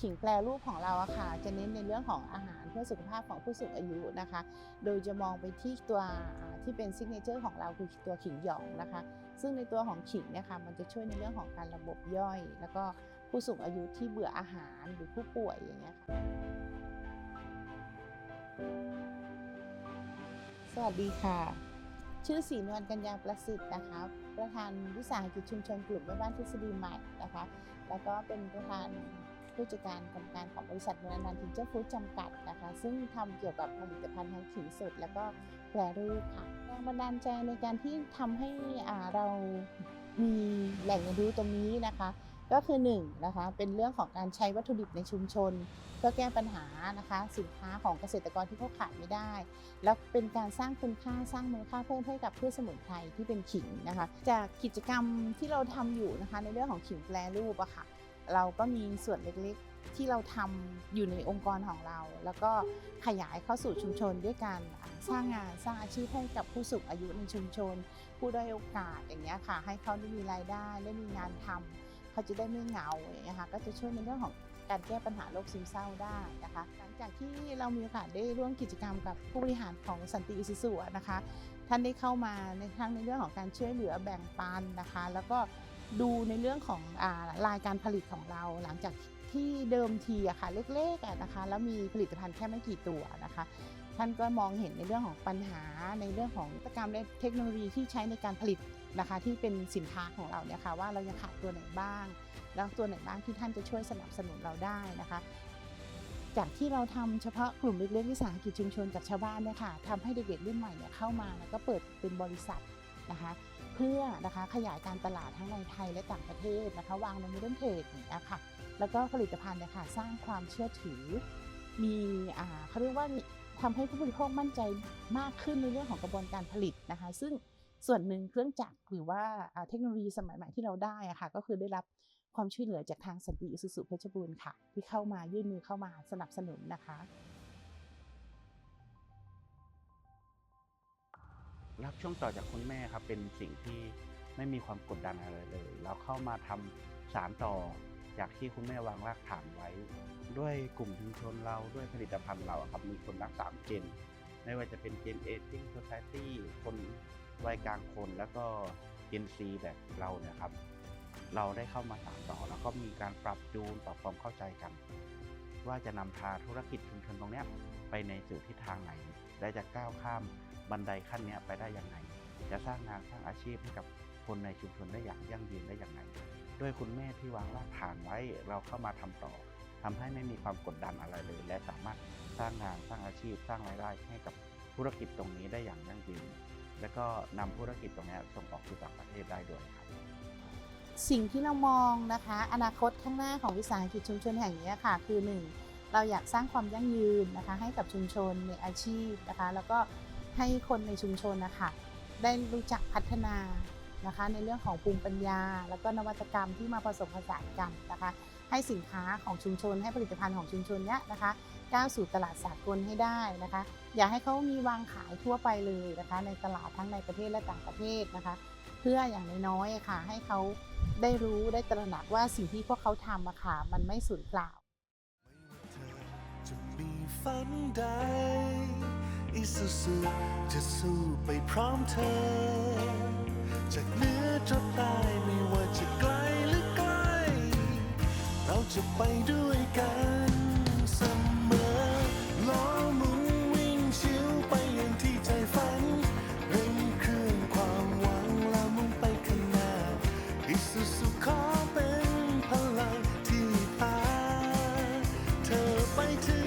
ขิงแปรรูปของเราอะค่ะจะเน้นในเรื่องของอาหารเพื่อสุขภาพของผู้สูงอายุนะคะ โดยจะมองไปที่ตัวที่เป็นซิกเนเจอร์ของเราคือตัวขิงหยองนะคะ ซึ่งในตัวของขิงเนี่ยค่ะมันจะช่วยในเรื่องของการระบบย่อย แล้วก็ผู้สูงอายุที่เบื่ออาหารหรือผู้ป่วยอย่างเงี้ยค่ะสวัสดีค่ะ ชื่อศรีนวลกัญญาประสิทธิ์นะคะประธานวิสาหกิจชุมชนกลุ่มแม่บ้านทฤษฎีใหม่นะคะ แล้วก็เป็นประธาน ผู้จัดการกรรมการของบริษัทนวลนันทิเจอร์ฟู้ดจำกัดนะคะ ซึ่งทำเกี่ยวกับผลิตภัณฑ์ทางขิงสดแล้วก็แปรรูปค่ะแรงบันดาลใจในการที่ทำให้อ่าเรามีแหล่งเรียนรู้ตรงนี้นะคะ ก็คือหนึ่งนะคะเป็นเรื่องของการใช้วัตถุดิบในชุมชน เพื่อแก้ปัญหานะคะ สินค้าของเกษตรกรที่เขาขายไม่ได้ แล้วเป็นการสร้างคุณค่าสร้างมูลค่าเพิ่มให้กับพืชสมุนไพรที่เป็นขิงนะคะ จากกิจกรรมที่เราทำอยู่นะคะ ในเรื่องของขิงแปรรูปอะค่ะ เราก็มีส่วนเล็กๆ ที่เราทำอยู่ในองค์กรของเรา แล้วก็ขยายเข้าสู่ชุมชนด้วยการสร้างงานสร้างอาชีพให้กับผู้สูงอายุในชุมชน ผู้ด้อยโอกาสอย่างเงี้ยค่ะ ให้เขาได้มีรายได้ได้มีงานทำเขาจะได้ไม่เหงาอย่างเงี้ยค่ะก็จะช่วยในเรื่องของการแก้ปัญหาโรคซึมเศร้าได้นะคะ หลังจากที่เรามีโอกาสได้ร่วมกิจกรรมกับผู้บริหารของสันติอิซิสุนะคะ ท่านได้เข้ามาในทั้งในเรื่องของการช่วยเหลือแบ่งปันนะคะ แล้วก็ ดูในเรื่องของอารายการผลิตของเราหลังจากที่เดิมทีอะค่ะเล็กๆะนะคะแล้วมีผลิตภัณฑ์แค่ไม่กี่ตัวนะคะ ท่านก็มองเห็นในเรื่องของปัญหาในเรื่องของนวัตกรรมและเทคโนโลยีที่ใช้ในการผลิตนะคะที่เป็นสินค้าของเราเนี่ยค่ะว่าเรายังขาดตัวไหนบ้าง แล้วตัวไหนบ้างที่ท่านจะช่วยสนับสนุนเราได้นะคะ จากที่เราทำเฉพาะกลุ่มเล็กๆวิสาหกิจชุมชนกับชาวบ้านเนี่ยค่ะทำให้เด็กๆรุ่นใหม่เนี่ยเข้ามาแล้วก็เปิดเป็นบริษัท นะคะ เพื่อนะคะขยายการตลาดทั้งในไทยและต่างประเทศนะคะวางในมิดเดิลเทรดอย่างเงี้ยค่ะแล้วก็ผลิตภัณฑ์เนี่ยค่ะสร้างความเชื่อถือ มีอ่าเขาเรียกว่าทำให้ผู้บริโภคมั่นใจมากขึ้นในเรื่องของกระบวนการผลิตนะคะ ซึ่งส่วนหนึ่งเครื่องจักรหรือว่าเทคโนโลยีสมัยใหม่ที่เราได้อะค่ะก็คือได้รับความช่วยเหลือจากทางสันติอิสุสุเพชรบูรณ์ค่ะ ที่เข้ามายื่นมือเข้ามาสนับสนุนนะคะ รับช่วงต่อจากคุณแม่ครับเป็นสิ่งที่ไม่มีความกดดันอะไรเลย เราเข้ามาทำสารต่อจากที่คุณแม่วางรากฐานไว้ ด้วยกลุ่มชุมชนเราด้วยผลิตภัณฑ์เราครับมีคนรักสามเจนไม่ว่าจะเป็นเจนเอจิ้งโซซตี้คนวัยกลางคนแล้วก็เจนซีแบบเราเนี่ยครับ เราได้เข้ามาสานต่อแล้วก็มีการปรับจูนปรับความเข้าใจกัน ว่าจะนำพาธุรกิจชุมชนตรงนี้ไปในสู่ทิศทางไหน และจะก้าวข้ามบันไดขั้นนี้ไปได้อย่างไรจะสร้างงานสร้างอาชีพให้กับคนในชุมชนได้อย่างยั่งยืนได้อย่างไรด้วยคุณแม่ที่วางรากฐานไว้เราเข้ามาทำต่อทำให้ไม่มีความกดดันอะไรเลย และสามารถสร้างงานสร้างอาชีพ สร้างรายได้ให้กับธุรกิจตรงนี้ได้อย่างยั่งยืน และก็นำธุรกิจตรงนี้ส่งออกสู่ต่างประเทศได้ด้วยครับ สิ่งที่เรามองนะคะ อนาคตข้างหน้าของวิสาหกิจชุมชนแห่งนี้ค่ะ คือหนึ่งเราอยากสร้างความยั่งยืนนะคะ ให้กับชุมชนในอาชีพนะคะ แล้วก็ให้คนในชุมชนนะคะได้รู้จักพัฒนานะคะ ในเรื่องของภูมิปัญญา แล้วก็นวัตกรรมที่มาผสมผสานกันนะคะ ให้สินค้าของชุมชน ให้ผลิตภัณฑ์ของชุมชนเนี้ยนะคะก้าวสู่ตลาดสากลให้ได้นะคะ อยากให้เขามีวางขายทั่วไปเลยนะคะ ในตลาดทั้งในประเทศและต่างประเทศนะคะ เพื่ออย่างน้อยๆค่ะ ให้เขา ได้รู้ได้ตระหนักว่าสิ่งที่พวกเขาทำอะค่ะมันไม่สูญเปล่าจะมีฝันใดอิสุสุจะสู้ไปพร้อมเธอ จากเหนือจนใต้ไม่ว่าจะไกลหรือใกล้ เราจะไปด้วย เ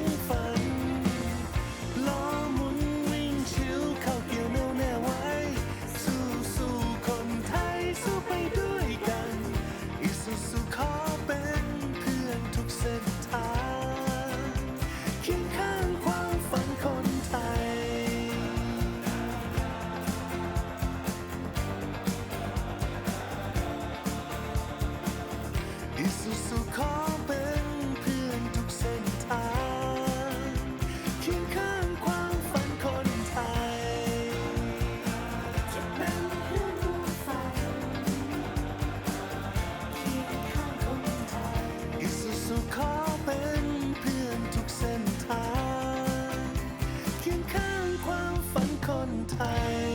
time.